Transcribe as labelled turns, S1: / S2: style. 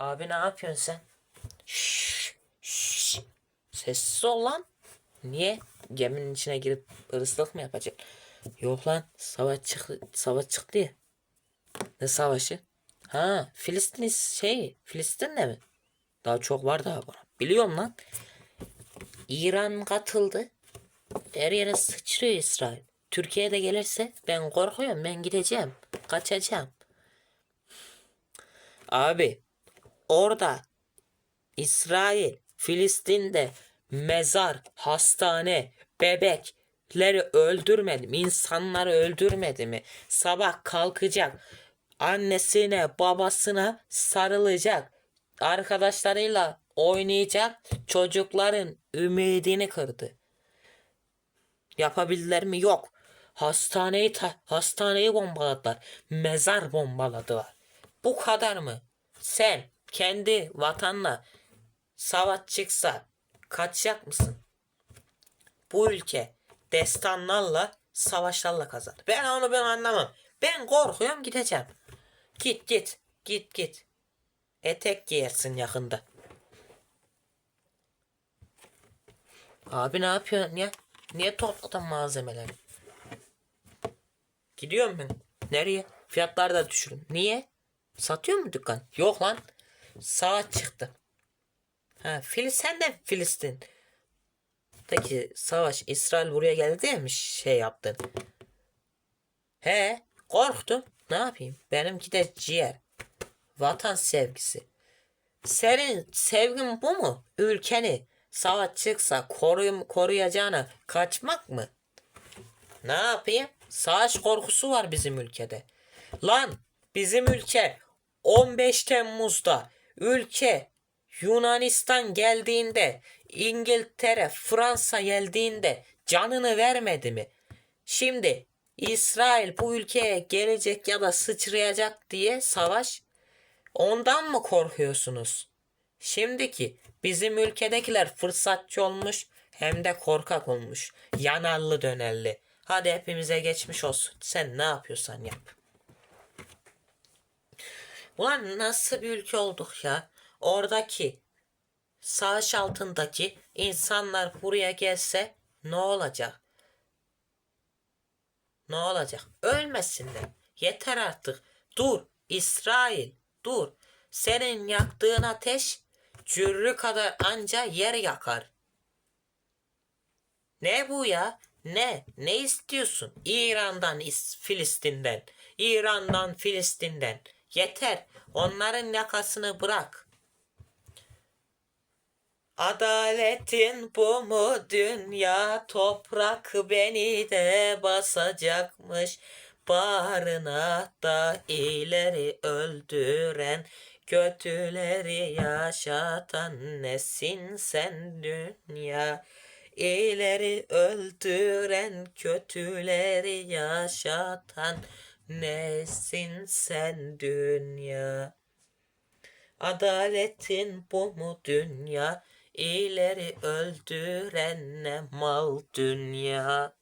S1: Abi ne yapıyorsun sen? Şşş. Sessiz ol lan. Niye? Geminin içine girip hırsızlık mı yapacaksın? Yok lan savaş çıktı, savaş çıktı ya. Ne savaşı? Ha Filistin şey Filistin'de mi? Daha çok var daha bana. Biliyorum lan. İran katıldı. Her yere sıçrıyor İsrail. Türkiye'de gelirse ben korkuyorum. Ben gideceğim. Kaçacağım. Abi orada İsrail Filistin'de mezar, hastane, bebekleri öldürmedi mi? İnsanları öldürmedi mi? Sabah kalkacak. Annesine, babasına sarılacak. Arkadaşlarıyla oynayacak. Çocukların ümidini kırdı. Yapabildiler mi? Yok. Hastaneyi ta- hastaneyi bombaladılar. Mezar bombaladılar. Bu kadar mı? Sen kendi vatanla savaş çıksa kaçacak mısın? Bu ülke destanlarla savaşlarla kazandı. Ben onu ben anlamam. Ben korkuyorum gideceğim. Git git. Git git. Etek giyersin yakında. Abi ne yapıyorsun ya? Niye topladın malzemeleri? Gidiyorum ben. Nereye? Fiyatları da düşürün. Niye? Satıyor mu dükkan? Yok lan. Saat çıktı. Ha, Fil sen de Filistin. Peki savaş İsrail buraya geldi diye mi şey yaptın? He, korktum. Ne yapayım? Benimki de ciğer. Vatan sevgisi. Senin sevgin bu mu? Ülkeni savaş çıksa koruyum, koruyacağına kaçmak mı? Ne yapayım? Savaş korkusu var bizim ülkede. Lan bizim ülke 15 Temmuz'da ülke Yunanistan geldiğinde İngiltere Fransa geldiğinde canını vermedi mi? Şimdi İsrail bu ülkeye gelecek ya da sıçrayacak diye savaş ondan mı korkuyorsunuz? Şimdiki bizim ülkedekiler fırsatçı olmuş hem de korkak olmuş. Yanallı dönerli. Hadi hepimize geçmiş olsun. Sen ne yapıyorsan yap. Ulan nasıl bir ülke olduk ya? Oradaki savaş altındaki insanlar buraya gelse ne olacak? Ne olacak? Ölmesinler. Yeter artık. Dur. İsrail. Dur. Senin yaktığın ateş cürrü kadar anca yer yakar. Ne bu ya? Ne? Ne istiyorsun? İran'dan, İs- Filistin'den. İran'dan, Filistin'den. Yeter. Onların yakasını bırak. Adaletin bu mu dünya toprak beni de basacakmış Bağrına da ileri öldüren Kötüleri yaşatan nesin sen dünya İleri öldüren kötüleri yaşatan nesin sen dünya Adaletin bu mu dünya? İleri öldüren ne mal dünya?